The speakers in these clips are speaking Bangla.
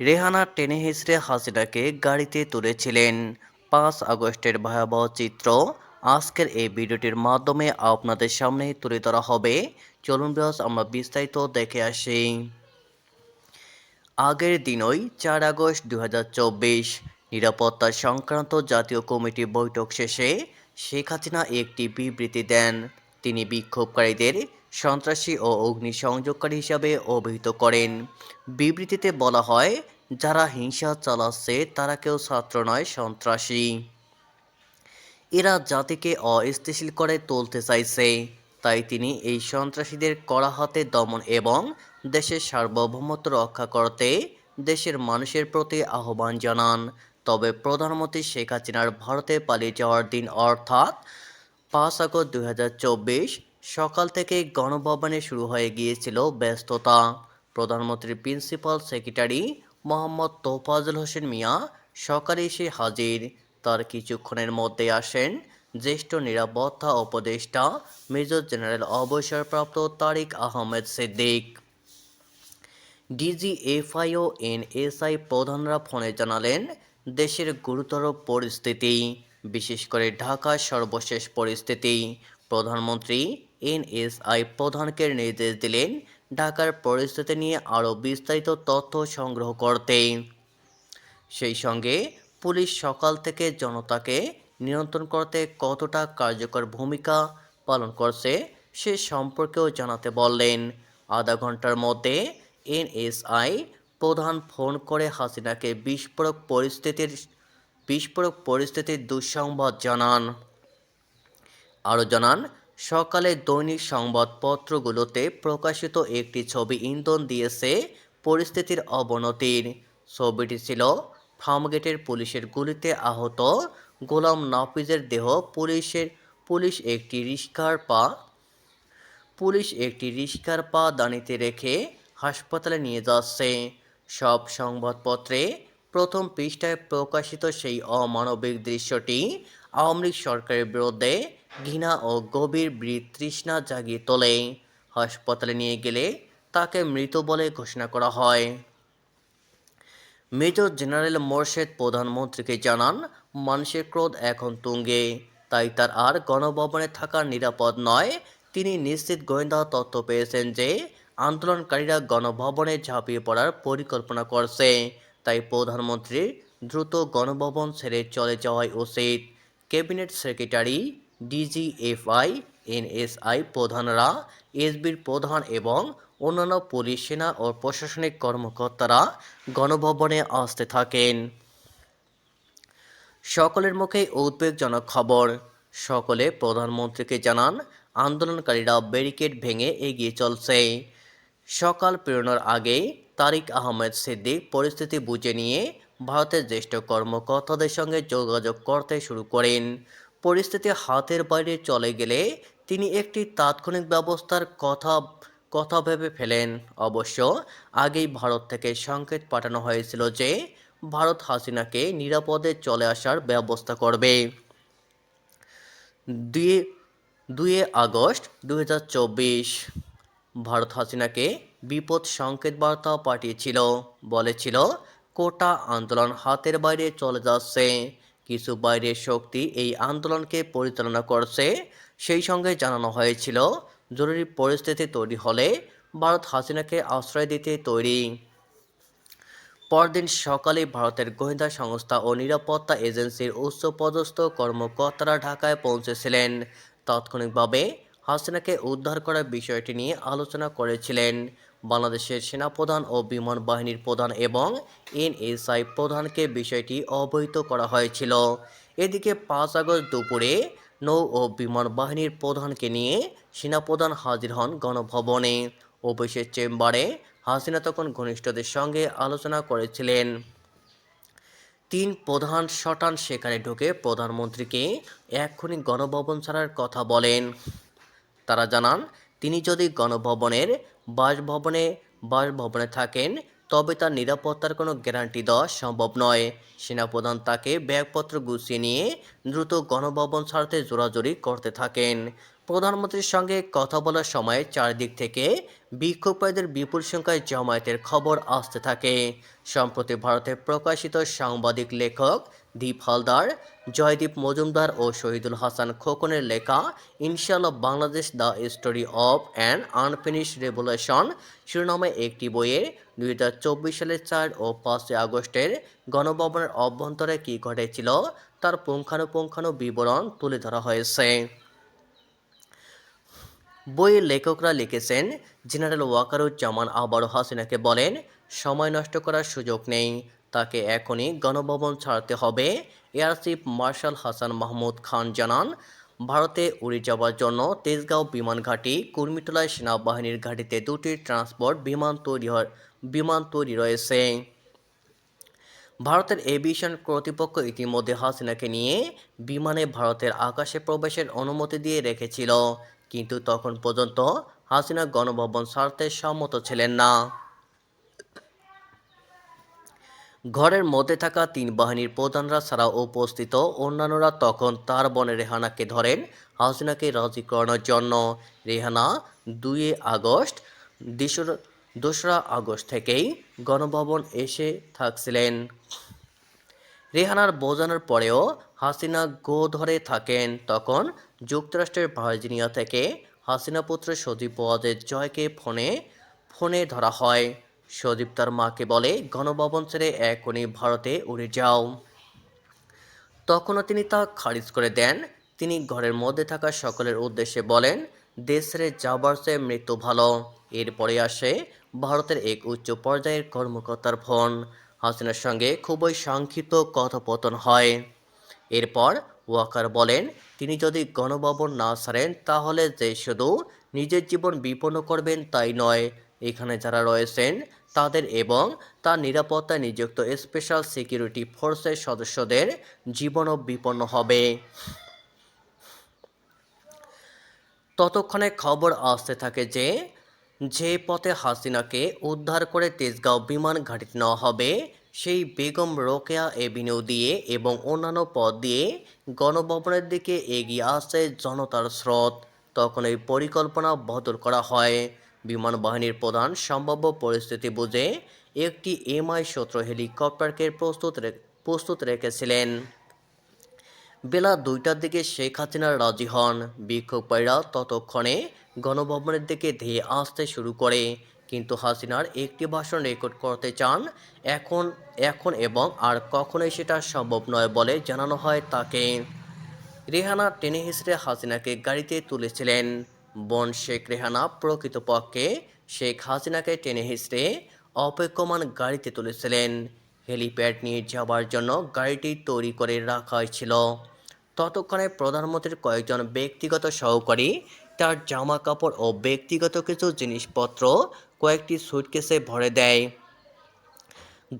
রেহানা টেনে হিসড়ে হাসিনাকে গাড়িতে তুলেছিলেন। পাঁচ আগস্টের ভয়াবহ চিত্র আজকের এই ভিডিওটির মাধ্যমে আপনাদের সামনে তুলে ধরা হবে। চলুন বিয়াস আমরা বিস্তারিত দেখে আসি। আগের দিনই চার আগস্ট দু নিরাপত্তা সংক্রান্ত জাতীয় কমিটি বৈঠক শেষে শেখ হাসিনা একটি বিবৃতি দেন। তিনি বিক্ষোভকারীদের সন্ত্রাসী ও অগ্নিসংযোগকারী হিসাবে অভিহিত করেন। বিবৃতিতে বলা হয়, যারা হিংসা চালাচ্ছে, তারা কেউ ছাত্র নয়, সন্ত্রাসী। এরা জাতিকে অস্থিতিশীল করে তুলতে চাইছে। তাই তিনি এই সন্ত্রাসীদের কড়া হাতে দমন এবং দেশের সার্বভৌমত্ব রক্ষা করতে দেশের মানুষের প্রতি আহ্বান জানান। তবে প্রধানমন্ত্রী শেখ হাসিনার ভারতে পালিয়ে যাওয়ার দিন অর্থাৎ পাঁচ আগস্ট দুই সকাল থেকে গণভবনে শুরু হয়ে গিয়েছিল ব্যস্ততা। প্রধানমন্ত্রীর প্রিন্সিপাল সেক্রেটারি মোহাম্মদ তোফাজুল হোসেন মিয়া সকালে এসে হাজির। তার কিছুক্ষণের মধ্যে আসেন জ্যেষ্ঠ নিরাপত্তা উপদেষ্টা, মেজর জেনারেল অবসরপ্রাপ্ত তারিক আহমেদ সিদ্দিক। ডিজিএফআই ও এনএসআই প্রধানরা ফোনে জানালেন, দেশের গুরুতর পরিস্থিতি, বিশেষ করে ঢাকার সর্বশেষ পরিস্থিতি। প্রধানমন্ত্রী এনএসআই প্রধানকে নির্দেশ দিলেন ঢাকার পরিস্থিতি নিয়ে আরও বিস্তারিত তথ্য সংগ্রহ করতে। সেই সঙ্গে পুলিশ সকাল থেকে জনতাকে নিয়ন্ত্রণ করতে কতটা কার্যকর ভূমিকা পালন করছে সে সম্পর্কেও জানাতে বললেন। আধা ঘণ্টার মধ্যে এনএসআই প্রধান ফোন করে হাসিনাকে বিস্ফোরক পরিস্থিতির বিস্ফোরক পরিস্থিতির দুঃসংবাদ জানান। আরও জানান সকালে দৈনিক সংবাদপত্রগুলোতে প্রকাশিত একটি ছবি ইন্ধন দিয়েছে পরিস্থিতির অবনতির। ছবিটি ছিল ফার্মগেটের পুলিশের গুলিতে আহত গোলাম নাফিজের দেহ পুলিশের, পুলিশ একটি রিস্কার পা, পুলিশ একটি রিস্কার পা দানিতে রেখে হাসপাতালে নিয়ে যাচ্ছে। সব সংবাদপত্রে প্রথম পৃষ্ঠায় প্রকাশিত সেই অমানবিক দৃশ্যটি আওয়ামী লীগ সরকারের বিরুদ্ধে ঘৃণা ও গভীর বিতৃষ্ণা জাগিয়ে তোলে। হাসপাতালে নিয়ে গেলে তাকে মৃত বলে ঘোষণা করা হয়। মেজর জেনারেল মোর্শেদ প্রধানমন্ত্রীকে জানান, মানুষের ক্রোধ এখন তুঙ্গে, তাই তার আর গণভবনে থাকা নিরাপদ নয়। তিনি নিশ্চিত গোয়েন্দা তথ্য পেয়েছেন যে, আন্দোলনকারীরা গণভবনে ঝাঁপিয়ে পড়ার পরিকল্পনা করছে। তাই প্রধানমন্ত্রীর দ্রুত গণভবন ছেড়ে চলে যাওয়াই উচিত। ক্যাবিনেট সেক্রেটারি ডিজিএফআই এনএসআই প্রধানরা এসবির প্রধান এবং অন্যান্য পুলিশ সেনা ও প্রশাসনিক কর্মকর্তারা গণভবনে আসতে থাকেন। সকলের মুখে উদ্বেগজনক খবর। সকলে প্রধানমন্ত্রীকে জানান, আন্দোলনকারীরা ব্যারিকেড ভেঙে এগিয়ে চলছে। সকাল পেরোনোর আগেই তারিক আহমেদ সিদ্দিক পরিস্থিতি বুঝে নিয়ে ভারতের জ্যেষ্ঠ কর্মকর্তাদের সঙ্গে যোগাযোগ করতে শুরু করেন। পরিস্থিতি হাতের বাইরে চলে গেলে তিনি একটি তাৎক্ষণিক ব্যবস্থার কথা কথা ভেবে ফেলেন। অবশ্য আগেই ভারত থেকে সংকেত পাঠানো হয়েছিল যে ভারত হাসিনাকে নিরাপদে চলে আসার ব্যবস্থা করবে। দুয়ে আগস্ট দু হাজার চব্বিশ ভারত হাসিনাকে বিপদ সংকেত বার্তা পাঠিয়েছিল। বলেছিল, কোটা আন্দোলন হাতের বাইরে চলে যাচ্ছে। কিছু বাইরের শক্তি এই আন্দোলনকে পরিচালনা করছে। সেই সঙ্গে জানানো হয়েছিল, জরুরি পরিস্থিতি তৈরি হলে ভারত হাসিনাকে আশ্রয় দিতে তৈরি। পরদিন সকালে ভারতের গোয়েন্দা সংস্থা ও নিরাপত্তা এজেন্সির উচ্চপদস্থ কর্মকর্তারা ঢাকায় পৌঁছেছিলেন। তাৎক্ষণিকভাবে হাসিনাকে উদ্ধার করার বিষয়টি নিয়ে আলোচনা করেছিলেন। বাংলাদেশের সেনাপ্রধান ও বিমান বাহিনীর প্রধান এবং এনএসআই প্রধানকে বিষয়টি অবহিত করা হয়েছিল। এদিকে পাঁচ আগস্ট দুপুরে নৌ ও বিমান বাহিনীর প্রধানকে নিয়ে সেনাপ্রধান হাজির হন গণভবনে। অফিসের চেম্বারে হাসিনা তখন ঘনিষ্ঠদের সঙ্গে আলোচনা করেছিলেন। তিন প্রধান শটান সেখানে ঢুকে প্রধানমন্ত্রীকে এক্ষুনি গণভবন ছাড়ার কথা বলেন। তারা জানান, তিনি যদি গণভবনের বাসভবনে বাসভবনে থাকেন, তবে তার নিরাপত্তার কোনো গ্যারান্টি দেওয়া সম্ভব নয়। সেনাপ্রধান তাকে ব্যাগপত্র গুছিয়ে নিয়ে দ্রুত গণভবন ছাড়তে জোরাজোরি করতে থাকেন। প্রধানমন্ত্রীর সঙ্গে কথা বলার সময় চারদিক থেকে বিক্ষোভকারীদের বিপুল সংখ্যায় জামায়াতের খবর আসতে থাকে। সম্প্রতি ভারতে প্রকাশিত সাংবাদিক লেখক দীপ হালদার, জয়দীপ মজুমদার ও শহীদুল হাসান খোকনের লেখা ইনশাল্লাহ Bangladesh the story of an unfinished revolution শিরোনামে একটি বইয়ে দুই হাজার চব্বিশ সালের চার ও পাঁচই আগস্টের গণভবনের অভ্যন্তরে কী ঘটেছিল তার পুঙ্খানুপুঙ্খানু বিবরণ তুলে ধরা হয়েছে। বইয়ের লেখকরা লিখেছেন, জেনারেল ওয়াকারুজ্জামান আবারও হাসিনাকে বলেন, সময় নষ্ট করার সুযোগ নেই, তাকে এখনই গণভবন ছাড়তে হবে। Air chief marshal Hasan Mahmud Khan জানান, ভারতে উড়ে যাওয়ার জন্য তেজগাঁও বিমান ঘাঁটি, কুর্মিটোলায় সেনাবাহিনীর ঘাঁটিতে দুটি ট্রান্সপোর্ট বিমান তৈরি বিমান তৈরি রয়েছে। ভারতের এভিয়েশন কর্তৃপক্ষ ইতিমধ্যে হাসিনাকে নিয়ে বিমানে ভারতের আকাশে প্রবেশের অনুমতি দিয়ে রেখেছিল। কিন্তু তখন পর্যন্ত হাসিনা গণভবন ছাড়তে সম্মত ছিলেন না। ঘরের মধ্যে থাকা তিন বাহিনীর প্রধানরা ছাড়া উপস্থিত অন্যান্যরা তখন তার বনে রেহানাকে ধরেন হাসিনাকে রাজি করানোর জন্য। রেহানা দুই আগস্ট, দোসরা আগস্ট থেকেই গণভবন এসে থাকছিলেন। রেহানার বোঝানোর পরেও হাসিনা গো ধরে থাকেন তখন যুক্তরাষ্ট্রের ভার্জিনিয়া থেকে হাসিনা পুত্র সজীব ওয়াজেদ জয়কে ফোনে ফোনে ধরা হয়। সজীব তার মাকে বলে, গণভবন ছেড়ে এখনই ভারতে উড়ে যাও। তখনও তিনি তা খারিজ করে দেন। তিনি ঘরের মধ্যে থাকা সকলের উদ্দেশ্যে বলেন, দেশ ছেড়ে যাবার চেয়ে মৃত্যু ভালো। এরপরে আসে ভারতের এক উচ্চ পর্যায়ের কর্মকর্তার ফোন। হাসিনার সঙ্গে খুবই সংক্ষিপ্ত কথোপকথন হয়। এরপর ওয়াকার বলেন, তিনি যদি গণভবন না ছাড়েন, তাহলে যে শুধু নিজের জীবন বিপন্ন করবেন তাই নয়। এখানে যারা রয়েছেন, তাদের এবং তার নিরাপত্তায় নিযুক্ত স্পেশাল সিকিউরিটি ফোর্সের সদস্যদের জীবনও বিপন্ন হবে। ততক্ষণে খবর আসতে থাকে যে যে পথে হাসিনাকে উদ্ধার করে তেজগাঁও বিমান ঘাঁটিতে নেওয়া হবে, সেই বেগম রোকেয়া এভিনিউ দিয়ে এবং অন্যান্য পথ দিয়ে গণভবনের দিকে এগিয়ে আসছে জনতার স্রোত। তখন এই পরিকল্পনা বদল করা হয়। বিমান বাহিনীর প্রধান সম্ভাব্য পরিস্থিতি বুঝে একটি এমআই সতেরো হেলিকপ্টারকে প্রস্তুত প্রস্তুত রেখেছিলেন। বেলা দুইটার দিকে শেখ হাসিনা রাজি হন। বিক্ষোভকারীরা ততক্ষণে গণভবনের দিকে ধেয়ে আসতে শুরু করে। কিন্তু হাসিনার একটি ভাষণ রেকর্ড করতে চান এখন এখন এবং আর কখনোই সেটা সম্ভব নয় বলে জানানো হয় তাকে। রেহানা টেনে হিসড়ে হাসিনাকে গাড়িতে তুলেছিলেন। বোন শেখ রেহানা প্রকৃতপক্ষে শেখ হাসিনাকে টেনে হিসড়ে অপেক্ষমান গাড়িতে তুলেছিলেন। হেলিপ্যাড নিয়ে যাওয়ার জন্য গাড়িটি তৈরি করে রাখা হয়েছিল ততক্ষণে প্রধানমন্ত্রীর কয়েকজন ব্যক্তিগত সহকারী, তার জামা কাপড় ও ব্যক্তিগত কিছু জিনিসপত্র কয়েকটি সুটকেসে ভরে দেয়।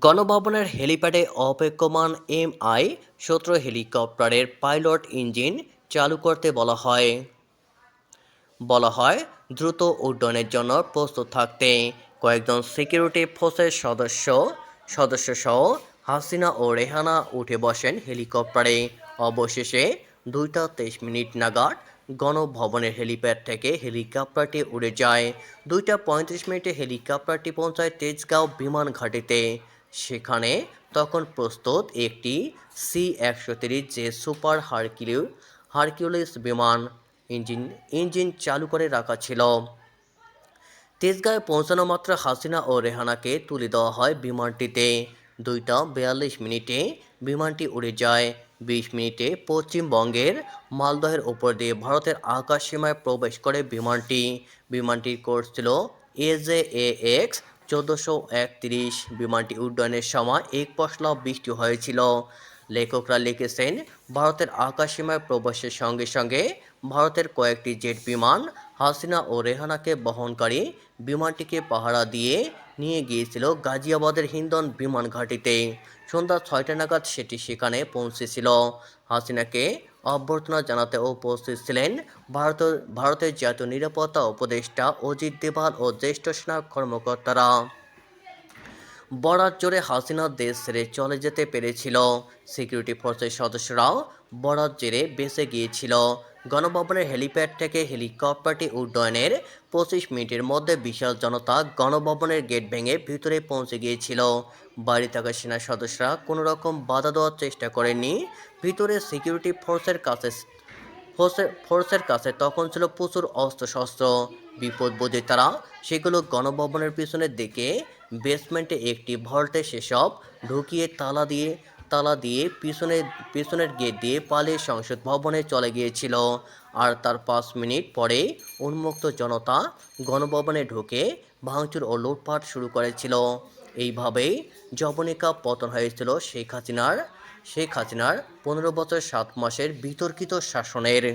গণভবনের হেলিপ্যাডে অপেক্ষমান এম আই সতেরো হেলিকপ্টারের পাইলট ইঞ্জিন চালু করতে বলা হয়। বলা হয়, দ্রুত উড্ডয়নের জন্য প্রস্তুত থাকতে কয়েকজন সিকিউরিটি ফোর্সের সদস্য সদস্য সহ হাসিনা ও রেহানা উঠে বসেন হেলিকপ্টারে। অবশেষে দুইটা তেইশ মিনিট নাগাদ গণভবনের হেলিপ্যাড থেকে হেলিকপ্টারটি উড়ে যায়। দুইটা পঁয়ত্রিশ মিনিটে হেলিকপ্টারটি পৌঁছায় তেজগাঁও বিমান ঘাটিতে। সেখানে তখন প্রস্তুত একটি সি একশো তিরিশ যে সুপার হারকিউ হারকিউলিস বিমান ইঞ্জিন ইঞ্জিন চালু করে রাখা ছিল। তেজগাঁয়ে পৌঁছানো মাত্র হাসিনা ও রেহানাকে তুলে দেওয়া হয় বিমানটিতে। দুইটা বিয়াল্লিশ মিনিটে বিমানটি উড়ে যায়। বিশ মিনিটে পশ্চিমবঙ্গের মালদহের উপর দিয়ে ভারতের আকাশ সীমায় প্রবেশ করে বিমানটি। বিমানটির কোর্স ছিল এজে এ এক্স চোদ্দোশো একত্রিশ। বিমানটি উড্ডয়নের সময় এক পশলা বৃষ্টি হয়েছিল। লেখকরা লিখেছেন, ভারতের আকাশ সীমায় প্রবেশের সঙ্গে সঙ্গে ভারতের কয়েকটি জেট বিমান হাসিনা ও রেহানাকে বহনকারী বিমানটিকে পাহারা দিয়ে নিয়ে গিয়েছিল গাজিয়াবাদের হিন্দন বিমান ঘাঁটিতে। সন্ধ্যা ছয়টা নাগাদ সেটি সেখানে পৌঁছেছিল। হাসিনাকে অভ্যর্থনা জানাতে উপস্থিত ছিলেন ভারত, ভারতের জাতীয় নিরাপত্তা উপদেষ্টা অজিত দেভাল ও জ্যেষ্ঠ সেনা কর্মকর্তারা। বরাত জোরে হাসিনা দেশ ছেড়ে চলে যেতে পেরেছিল। সিকিউরিটি ফোর্সের সদস্যরাও বরাত জেরে বেঁচে গিয়েছিল। গণভবনের হেলিপ্যাড থেকে হেলিকপ্টারটি উড্ডয়নের পঁচিশ মিনিটের মধ্যে বিশাল জনতা গণভবনের গেট ভেঙে ভিতরে পৌঁছে গিয়েছিল। বাড়ি থাকা সেনা সদস্যরা কোনো রকম বাধা দেওয়ার চেষ্টা করেননি। ভিতরে সিকিউরিটি ফোর্সের কাছে ফোর্সের ফোর্সের কাছে তখন ছিল প্রচুর অস্ত্রশস্ত্র। বিপদ বোধে তারা সেগুলো গণভবনের পিছনের দিকে বেসমেন্টে একটি ভল্টে সেসব ঢুকিয়ে তালা দিয়ে তালা দিয়ে পিছনের পিছনের গেট দিয়ে পালিয়ে সংসদ ভবনে চলে গিয়েছিল। আর তার পাঁচ মিনিট পরে উন্মুক্ত জনতা গণভবনে ঢুকে ভাঙচুর ও লুটপাট শুরু করেছিল। এইভাবেই জবনিকা পতন হয়েছিল শেখ হাসিনার শেখ হাসিনার পনেরো বছর সাত মাসের বিতর্কিত শাসনের।